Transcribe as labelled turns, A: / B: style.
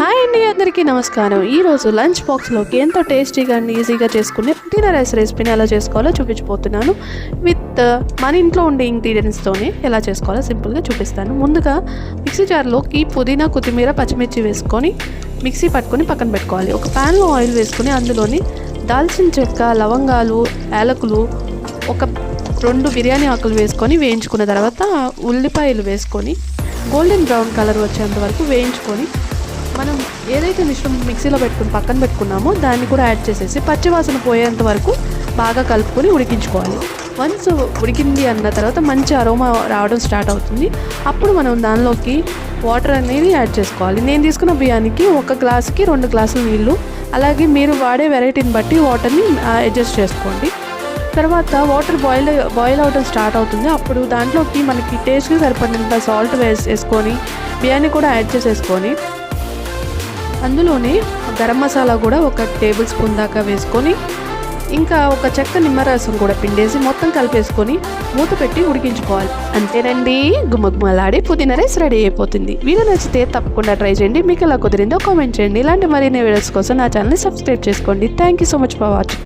A: Hi అండి అందరికీ నమస్కారం. ఈరోజు లంచ్ బాక్స్లోకి ఎంతో టేస్టీగా అండ్ ఈజీగా చేసుకునే పుదీనా రైస్ రెసిపీని ఎలా చేసుకోవాలో చూపించబోతున్నాను. విత్ uh, మన ఇంట్లో ఉండే ఇంగ్రీడియంట్స్తోనే ఎలా చేసుకోవాలో సింపుల్గా చూపిస్తాను. ముందుగా మిక్సీ జార్లోకి పుదీనా కొత్తిమీర పచ్చిమిర్చి వేసుకొని మిక్సీ పట్టుకొని పక్కన పెట్టుకోవాలి. ఒక ప్యాన్లో ఆయిల్ వేసుకొని అందులోని దాల్చిన చెక్క లవంగాలు యాలకులు ఒక రెండు బిర్యానీ ఆకులు వేసుకొని వేయించుకున్న తర్వాత ఉల్లిపాయలు వేసుకొని గోల్డెన్ బ్రౌన్ కలర్ వచ్చేంత వరకు వేయించుకొని మనం ఏదైతే మిశ్రమం మిక్సీలో పెట్టుకుని పక్కన పెట్టుకున్నామో దాన్ని కూడా యాడ్ చేసేసి పచ్చివాసన పోయేంత వరకు బాగా కలుపుకొని ఉడికించుకోవాలి. వన్స్ ఉడికింది అన్న తర్వాత మంచి అరోమా రావడం స్టార్ట్ అవుతుంది. అప్పుడు మనం దానిలోకి వాటర్ అనేది యాడ్ చేసుకోవాలి. నేను తీసుకున్న బియ్యానికి ఒక గ్లాసుకి రెండు గ్లాసులు నీళ్ళు అలాగే మీరు వాడే వెరైటీని బట్టి వాటర్ని అడ్జస్ట్ చేసుకోండి. తర్వాత వాటర్ బాయిల్ బాయిల్ అవడం స్టార్ట్ అవుతుంది. అప్పుడు దాంట్లోకి మనకి టేస్ట్కి సరిపడినంత సాల్ట్ వేసి వేసుకొని బిర్యానీ కూడా యాడ్ చేసేసుకొని అందులోనే గరం మసాలా కూడా ఒక టేబుల్ స్పూన్ దాకా వేసుకొని ఇంకా ఒక చెక్క నిమ్మరసం కూడా పిండేసి మొత్తం కలిపేసుకొని మూత పెట్టి ఉడికించుకోవాలి. అంతేనండి. గుమ్మగుమ్మలాడి పుదీనా రైస్ రెడీ అయిపోతుంది. వీడియో నచ్చితే తప్పకుండా ట్రై చేయండి. మీకు ఎలా కుదిరిందో కామెంట్ చేయండి. ఇలాంటి మరిన్ని వీడియోస్ కోసం నా ఛానల్ని సబ్స్క్రైబ్ చేసుకోండి. Thank you so much for watching